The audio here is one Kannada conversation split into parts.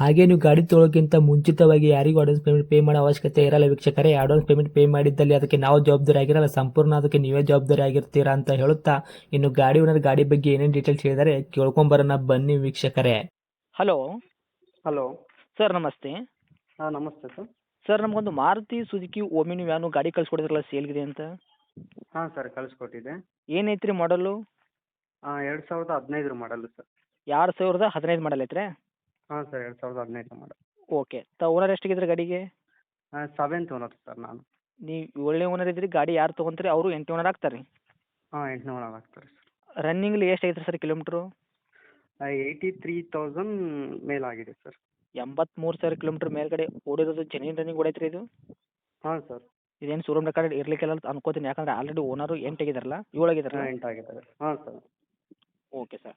ಹಾಗೆ ನೀವು ಗಾಡಿ ತೊಳೋಕ್ಕಿಂತ ಮುಂಚಿತವಾಗಿ ಯಾರಿಗೂ ಅಡ್ವಾನ್ಸ್ ಪೇಮೆಂಟ್ ಪೇ ಮಾಡೋ ಅವಶ್ಯಕತೆ ಇರಲ್ಲ ವೀಕ್ಷಕರೇ. ಅಡ್ವಾನ್ಸ್ ಪೇಮೆಂಟ್ ಪೇ ಮಾಡಿದ್ದಲ್ಲಿ ಅದಕ್ಕೆ ನಾವು ಜವಾಬ್ದಾರಿ ಆಗಿರಲ್ಲ. ಸಂಪೂರ್ಣ ಅದಕ್ಕೆ ನೀವೇ ಜವಾಬ್ದಾರಿ ಆಗಿರ್ತೀರಾ ಅಂತ ಹೇಳುತ್ತಾ ಇನ್ನು ಗಾಡಿ ಓನರ್ ಗಾಡಿ ಬಗ್ಗೆ ಏನೇನು ಡೀಟೇಲ್ಸ್ ಹೇಳಿದರೆ ಕೇಳ್ಕೊಂಬರೋಣ. ಬನ್ನಿ ವೀಕ್ಷಕರೇ. ಹಲೋ ಹಲೋ ಸರ್ ನಮಸ್ತೆ. ಹಾಂ ನಮಸ್ತೆ ಸರ್ ಸರ್ ನಮಗೊಂದು ಮಾರುತಿ ಸುಜುಕಿ ಓಮಿನಿ ವ್ಯಾನು ಗಾಡಿ ಕಳ್ಸಿಕೊಡಿದ್ರಲ್ಲ ಸೇಲ್ಗಿದೆ ಅಂತ? ಹಾಂ ಸರ್ ಕಳಿಸ್ಕೊಟ್ಟಿದ್ದೆ ಏನೈತ್ರಿ ರೀ ಮಾಡಲು ಹಾಂ ಎರಡು ಸಾವಿರದ ಹದಿನೈದರ ಮಾಡಲು ಸರ್ ಎರಡು ಸಾವಿರದ ಹದಿನೈದು ಮಾಡಲ್ ಐತ್ರಿ? ಹಾಂ ಸರ್ ಎರಡು ಸಾವಿರದ ಹದಿನೈದು ಮಾಡಲ್ ಓಕೆ ತ ಓನರ್ ಎಷ್ಟಿಗಿದ್ರೆ ಗಾಡಿಗೆ? ಸೆವೆಂತ್ ಓನರ್ ಸರ್ ನಾನು. ನೀವು ಏಳನೇ ಓನರ್ ಇದ್ರಿ ಗಾಡಿ ಯಾರು ತೊಗೊಂತಾರೆ ಅವರು ಎಂಟು ಓನರ್ ಆಗ್ತಾರೆ. ರೀ ಹಾಂ ಎಂಟನೇ ಓನರ್ ಆಗ್ತಾರೆ ಸರ್. ರನ್ನಿಂಗ್ಲಿ ಎಷ್ಟು ಐತ್ರಿ sir kilometre eighty three thousand ಮೇಲಾಗಿದೆ sir. ಎಂಬತ್ಮೂರು ಸಾವಿರ ಕಿಲೋಮೀಟ್ರ್ ಮೇಲ್ಗಡೆ ಓಡಿರೋದು ಜೆನ್ಯೂನ್ ರನ್ನಿಂಗ್ ಓಡೈತ್ರಿ ಇದು? ಹಾಂ ಸರ್. ಇದೇನು ಶೋರೂಮ್ ರೆಕಾರ್ಡ್ ಇರ್ಲಿಕ್ಕೆಲ್ಲ ಅಂತ ಅನ್ಕೋತೀನಿ ಯಾಕಂದ್ರೆ ಆಲ್ರೆಡಿ ಓನರು ಎಂಟು ಆಗಿದಾರಲ್ಲ ಏಳು ಆಗಿದಾರಲ್ಲ? ಎಂಟು ಎಂಟಾಗಿದ್ದಾರೆ ಹಾಂ sir. Okay sir.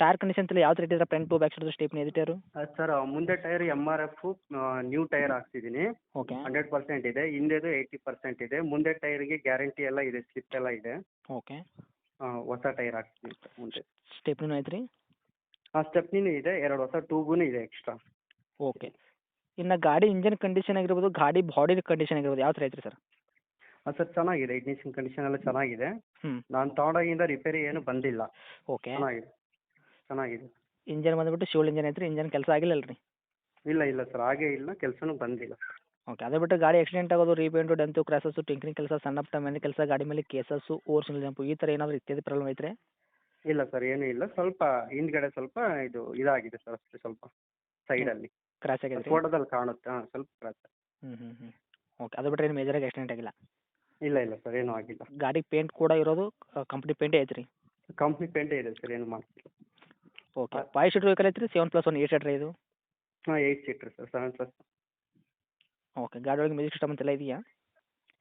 Tyre condition ಎಲ್ಲ ಯಾವ ರೇಟ್ ಇದೆ front to back side stepney tyre sir ಮುಂದೆ tyre M R F new tyre ಹಾಕ್ಸಿದ್ದೀನಿ okay hundred percent ಇದೆ. ಹಿಂದೆದು ಏಯ್ಟಿ ಪರ್ಸೆಂಟ್ ಇದೆ. ಮುಂದೆ ಟೈರ್ಗೆ ಗ್ಯಾರಂಟಿ ಎಲ್ಲ ಇದೆ ಸ್ಲಿಪ್ ಎಲ್ಲ ಇದೆ. ಓಕೆ ಹೊಸ ಟೈರ್ ಹಾಕ್ತೀನಿ ಸರ್ ಮುಂದೆ. ಆ ಐತ್ರಿ? ಹಾಂ ಸ್ಟೆಪ್ನಿನೂ ಇದೆ. ಎರಡು ಹೊಸ ಟ್ಯೂಬೂ ಇದೆ ಎಕ್ಸ್ಟ್ರಾ ಓಕೆ ಇನ್ನು ಗಾಡಿ ಇಂಜಿನ್ ಕಂಡೀಷನ್ ಆಗಿರ್ಬೋದು ಗಾಡಿ ಬಾಡಿ ಕಂಡೀಷನ್ ಆಗಿರ್ಬೋದು ಯಾವ ಥರ ಐತ್ರಿ ಸರ್ ಹಾಂ ಸರ್ ಚೆನ್ನಾಗಿದೆ. ಇಗ್ನಿಷನ್ ಕಂಡೀಷನ್ ಎಲ್ಲ ಚೆನ್ನಾಗಿದೆ. ನಾನು ತಗೊಂಡಾಗಿಂದ ರಿಪೇರಿ ಏನು ಬಂದಿಲ್ಲ. ಓಕೆ ಚೆನ್ನಾಗಿದೆ. ಚೆನ್ನಾಗಿದೆ. ಇಂಜನ್ ಬಂದ್ಬಿಟ್ಟು ಶಿವಲ್ ಇಂಜನ್ ಐತ್ರಿ ಇಂಜನ್ ಕೆಲಸ ಆಗಿಲ್ಲ ಅಲ್ರಿ? ಇಲ್ಲ ಇಲ್ಲ ಸರ್ ಹಾಗೇ ಇಲ್ಲ ಕೆಲಸನೂ ಬಂದಿಲ್ಲ. ಓಕೆ ಅದೇ ಬಿಟ್ಟು ಗಾಡಿ ಆಕ್ಸಿಡೆಂಟ್ ಆಗೋದು ರೀಪೇಂಟು ಡೆಂತು ಕ್ರಾಸಸ್ಸು ಟಿಂಕ್ರಿಂಗ್ ಕೆಲಸ ಸಣ್ಣ ಪುಟ್ಟ ಮನೆ ಕೆಲಸ ಗಾಡಿ ಮೇಲೆ ಕೇಸಸ್ಸು ಓರ್ಸಿನ ಜಂಪು ಈ ಥರ ಏನಾದರೂ ಇತ್ಯಾದಿ ಪ್ರಾಬ್ಲಮ್ ಐತ್ರಿ? ಇಲ್ಲ ಸರ್ ಏನೂ ಇಲ್ಲ. ಸ್ವಲ್ಪ ಹಿಂದ್ಗಡೆ ಸ್ವಲ್ಪ ಇದು ಇದಾಗಿದೆ ಸರ್ ಅಷ್ಟೇ ಸ್ವಲ್ಪ ಸೈಡಲ್ಲಿ ಕ್ರಾಸ್ ಆಗಿದೆ ಫೋಟೋದಲ್ಲಿ ಕಾಣುತ್ತೆ ಹಾಂ ಸ್ವಲ್ಪ ಕ್ರಾಸ್ ಹ್ಞೂ ಹ್ಞೂ ಹ್ಞೂ ಓಕೆ ಅದು ಬಿಟ್ಟರೆ ಏನು ಮೇಜರಾಗಿ ಆಕ್ಸಿಡೆಂಟ್ ಆಗಿಲ್ಲ? ಇಲ್ಲ ಇಲ್ಲ ಸರ್ ಏನೂ ಆಗಿಲ್ಲ. ಗಾಡಿ ಪೇಂಟ್ ಕೂಡ ಇರೋದು ಕಂಪ್ನಿ ಪೇಂಟೇ ಐತ್ರಿ? ಕಂಪ್ನಿ ಪೇಂಟೇ ಇದೆ ಸರ್ ಏನು ಮಾಡ್ತಿಲ್ಲ. ಓಕೆ ಫೈವ್ ಸೀಟರ್ ವೆಹಿಕಲ್ ಐತ್ರಿ? Seven plus one eight seater ಇದು? ಹಾಂ eight seater sir seven plus okay ಗಾಡಿ ಒಳಗೆ ಮ್ಯೂಸಿಕ್ ಸಿಸ್ಟಮ್ ಅಂತೆಲ್ಲ ಇದೆಯಾ?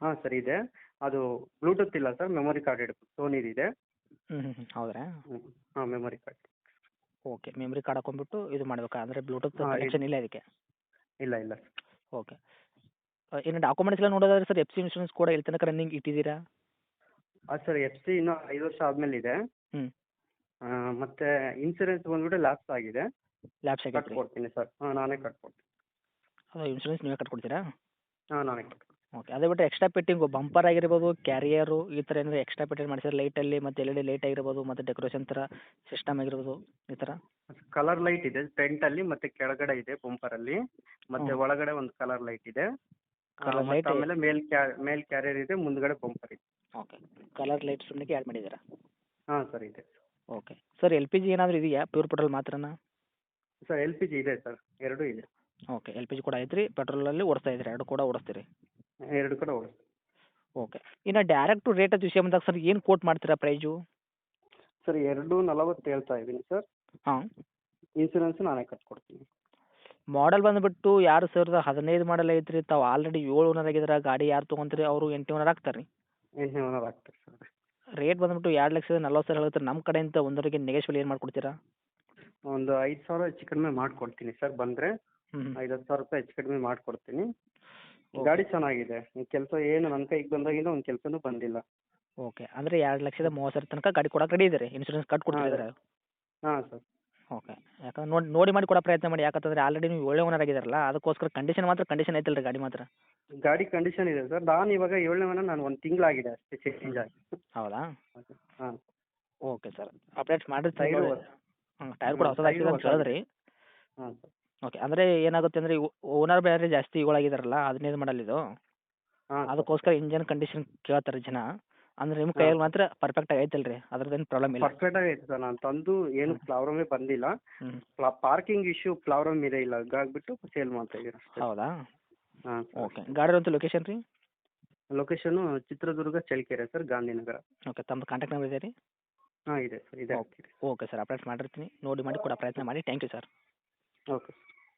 ಹಾಂ ಸರ್ ಇದೆ. ಅದು ಬ್ಲೂಟೂತ್ ಇಲ್ಲ ಸರ್ ಮೆಮೊರಿ ಕಾರ್ಡ್ ಇಡು ಸೋನಿ ಇದೆ. ಹ್ಞೂ ಹ್ಞೂ ಹೌದ್ರಾ? ಹ್ಞೂ ಹಾಂ memory card okay memory card ಹಾಕೊಂಡ್ಬಿಟ್ಟು ಇದು ಮಾಡ್ಬೇಕಾ? ಅಂದರೆ ಬ್ಲೂಟೂತ್ ಹಾಂ, ಕನೆಕ್ಷನ್ ಇಲ್ಲ ಇದಕ್ಕೆ? ಇಲ್ಲ ಇಲ್ಲ ಓಕೆ ಇನ್ನು ಡಾಕ್ಯುಮೆಂಟ್ಸ್ ಎಲ್ಲ ನೋಡೋದಾದ್ರೆ ಸರ್ ಎಫ್ ಸಿ ಇನ್ಶೂರೆನ್ಸ್ ಕೂಡ ಇಲ್ಲಿ ತನಕ ರನ್ನಿಂಗ್ ಇಟ್ಟಿದ್ದೀರಾ? ಹಾಂ ಸರ್ ಎಫ್ ಸಿ ಇನ್ನೂ ಐದು ವರ್ಷ ಆದಮೇಲೆ ಇದೆ. ಹ್ಮ್. ಮತ್ತೆ ಇನ್ಸೂರೆನ್ಸ್ ಬಂದ್ಬಿಟ್ಟು ಲ್ಯಾಪ್ಸ್ ಆಗಿದೆ. ಲ್ಯಾಪ್ಸ್ ಆಗೈತೆ ರೀ ಕಟ್ಕೊಡ್ತೀನಿ ಸರ್ ಹಾಂ ನಾನೇ ಕಟ್ಕೊಡ್ತೀನಿ. ಅದು ಇನ್ಶೂರೆನ್ಸ್ ನೀವೇ ಕಟ್ಕೊಡ್ತೀರಾ? ಹಾಂ ನಾನೇ ಕಟ್ಕೊಡ್ತೀನಿ. ಓಕೆ ಅದೇ ಬಿಟ್ಟು ಎಕ್ಸ್ಟ್ರಾ ಪೆಟ್ಟಿಂಗು ಬಂಪರ್ ಆಗಿರ್ಬೋದು ಕ್ಯಾರಿಯರು ಈ ಥರ ಏನಾದ್ರು ಎಕ್ಸ್ಟ್ರಾ ಪೆಟ್ಟಿಂಗ್ ಮಾಡಿಸಿದ್ರೆ ಲೈಟಲ್ಲಿ ಮತ್ತು ಎಲ್ ಇ ಡಿ ಲೈಟ್ ಆಗಿರ್ಬೋದು ಮತ್ತು ಡೆಕೋರೇಷನ್ ಥರ ಸಿಸ್ಟಮ್ ಆಗಿರ್ಬೋದು ಈ ಥರ? ಕಲರ್ ಲೈಟ್ ಇದೆ ಫ್ರಂಟಲ್ಲಿ ಮತ್ತೆ ಕೆಳಗಡೆ ಇದೆ ಬಂಪರಲ್ಲಿ ಮತ್ತೆ. ಒಳಗಡೆ ಒಂದು ಕಲರ್ ಲೈಟ್ ಮತ್ತೆ ಇದೆ. ಆಮೇಲೆ ಮೇಲ್ ಕ್ಯಾ ಮೇಲ್ ಕ್ಯಾರಿಯರ್ ಇದೆ ಮುಂದ್ಗಡೆ ಬಂಪರ್ ಇದೆ. ಓಕೆ ಕಲರ್ ಲೈಟ್ ಸುಮ್ಮನೆ ಆ್ಯಡ್ ಮಾಡಿದ್ದೀರಾ? ಹಾಂ ಸರ್ ಇದೆ. Okay sir L P G ಏನಾದರೂ ಇದೆಯಾ? ಪ್ಯೂರ್ ಪೆಟ್ರೋಲ್ ಮಾತ್ರನಾ? ಸರ್ ಎಲ್ ಪಿ ಜಿ ಇದೆ ಸರ್ ಎರಡೂ ಇದೆ. ಓಕೆ ಎಲ್ ಪಿ ಜಿ ಕೂಡ ಐತ್ರಿ. ಪೆಟ್ರೋಲಲ್ಲಿ ಓಡಿಸ್ತಾ ಇದ್ರಿ ಎರಡು ಕೂಡ ಓಡಿಸ್ತೀರಿ? ಎರಡು ಕಡೆ ಓಡಿಸ್ತೀವಿ. ಓಕೆ ಇನ್ನು ಡೈರೆಕ್ಟ್ ರೇಟ್ ವಿಷಯ ಬಂದಾಗ ಸರ್ ಏನು ಕೋಟ್ ಮಾಡ್ತೀರಾ ಪ್ರೈಜು ಸರ್ ಎರಡು ನಲವತ್ತು ಹೇಳ್ತಾ ಇದ್ದೀನಿ ಸರ್ ಹಾಂ. ಇನ್ಸೂರೆನ್ಸ್ ನಾನೇ ಕಟ್ಕೊಡ್ತೀನಿ. ಮಾಡಲ್ ಬಂದುಬಿಟ್ಟು ಯಾರು ಸಾವಿರದ ಹದಿನೈದು ಮಾಡೆಲ್ ಐತ್ರಿ? ತಾವು ಆಲ್ರೆಡಿ ಏಳು ಓನರ್ ಆಗಿದ್ರೆ ಗಾಡಿ ಯಾರು ತೊಗೊಂತೀರಿ? ಅವರು ಎಂಟು ಓನರ್ ಆಗ್ತಾರೆ ರೀ ಎಂಟನೇ ಓನರ್ ಆಗ್ತಾರೆ ಸರ್ ರೇಟ್ ಬಂದ್ಬಿಟ್ಟು ಎರಡು ಲಕ್ಷದ ನಲ್ವತ್ತು ಸಾವಿರ ಹೇಳುತ್ತೆ ನಮ್ಮ ಕಡೆಯಿಂದ ಒಂದರಿಗೆ ನೆಗೆಶ್ವಲ್ ಏನು ಮಾಡ್ಕೊಡ್ತೀರಾ? ಒಂದು ಐದು ಸಾವಿರ ಹೆಚ್ಚು ಕಡಿಮೆ ಮಾಡಿಕೊಡ್ತೀನಿ ಸರ್ ಬಂದರೆ. ಹ್ಞೂ ಐದು ಹತ್ತು ಸಾವಿರ ರೂಪಾಯಿ ಹೆಚ್ಚು ಕಡಿಮೆ ಮಾಡಿಕೊಡ್ತೀನಿ. ಗಾಡಿ ಚೆನ್ನಾಗಿದೆ. ಕೆಲಸ ಏನು ನನ್ನ ಕೈಗೆ ಬಂದಾಗಿಂದ ಒಂದು ಕೆಲಸನೂ ಬಂದಿಲ್ಲ. ಓಕೆ ಅಂದರೆ ಎರಡು ಲಕ್ಷದ ಮೂವತ್ತು ಸಾವಿರ ತನಕ ಗಾಡಿ ಕೊಡಕ್ಕೆ ರೆಡಿ ಇದ್ದಾರೆ? ಇನ್ಶೂರೆನ್ಸ್ ಕಟ್ ಕೊಡ್ತಿದ್ದಾರೆ ಹಾಂ ಸರ್. ಓಕೆ ಯಾಕಂದ್ರೆ ನೋಡಿ ನೋಡಿ ಮಾಡಿ ಕೊಡೋ ಪ್ರಯತ್ನ ಮಾಡಿ. ಯಾಕಂತಂದ್ರೆ ಆಲ್ರೆಡಿ ನೀವು ಒಳ್ಳೆ ಓನರ್ ಆಗಿದಾರಲ್ಲ ಅದಕ್ಕೋಸ್ಕರ ಕಂಡೀಷನ್ ಮಾತ್ರ ಕಂಡೀಷನ್ ಐತಲ್ಲ ರೀ ಗಾಡಿ ಮಾತ್ರ. ಗಾಡಿ ಕಂಡೀಷನ್ ಇದೆ ಸರ್. ನಾನು ಇವಾಗ ಏಳನೇ ಮನೆ ನಾನು ಒಂದು ತಿಂಗಳಾಗಿದೆ ಅಷ್ಟೇ ಚೇಂಜ್ ಆಗಿ. ಹೌದಾ? ಹಾಂ. ಓಕೆ ಸರ್ ಅಪ್ಡೇಟ್ ಮಾಡಿರಿ ಟೈರ್ ಟೈರ್ ಕೂಡ ಹೊಸದಾಗಿ ಹೊಸದಾಗಿದೆ ಅಂತ ಹೇಳಿದ್ರಿ. ಹಾಂ ಸರ್. ಓಕೆ ಅಂದರೆ ಏನಾಗುತ್ತೆ ಅಂದರೆ ಓನರ್ ಬೇರೆ ಜಾಸ್ತಿ ಇವುಗಳಾಗಿದ್ದಾರಲ್ಲ ಹದಿನೈದು ಮಾಡಲ್ ಇದು. ಹಾಂ ಅದಕ್ಕೋಸ್ಕರ ಇಂಜನ್ ಕಂಡೀಷನ್ ಕೇಳ್ತಾರೆ ಜನ. ಅಂದ್ರೆ ನಿಮ್ಮ ಕೈಯಲ್ಲಿ ಮಾತ್ರ ಪರ್ಫೆಕ್ಟ್ ಆಗಿ ಐತಲ್ರಿ. ಅದ್ರದ್ದೇನು ಪ್ರಾಬ್ಲಮ್ ಇಲ್ಲ. ಪರ್ಫೆಕ್ಟ್ ಆಗೈತೆ ಸರ್. ನಾನು ತಂದು ಏನು ಪ್ರಾಬ್ಲಮೇ ಬಂದಿಲ್ಲ. ಪಾರ್ಕಿಂಗ್ ಇಶ್ಯೂ ಪ್ರಾಬ್ಲಮ್ ಇದೆ ಇಲ್ಲ. ಹಾಗಾಗ್ಬಿಟ್ಟು ಸೇಲ್ ಮಾಡ್ತಾ ಹೌದಾ? ಹಾಂ ಓಕೆ ಗಾಡಿ ಅಂತ ಲೊಕೇಶನ್ ರೀ? Location Chitradurga Challakere sir Gandhinagar. Okay ತಮ್ಮ ಕಾಂಟ್ಯಾಕ್ಟ್ ನಂಬರ್ ಇದೆ ರೀ? ಹಾಂ ಇದೆ ಸರ್. ಇದೆ. ಓಕೆ ಸರ್ ಅಪ್ಡೇಟ್ ಮಾಡಿರ್ತೀನಿ. ನೋಡಿ ಮಾಡಿ ಕೊಡೋ ಪ್ರಯತ್ನ ಮಾಡಿ. Thank you sir okay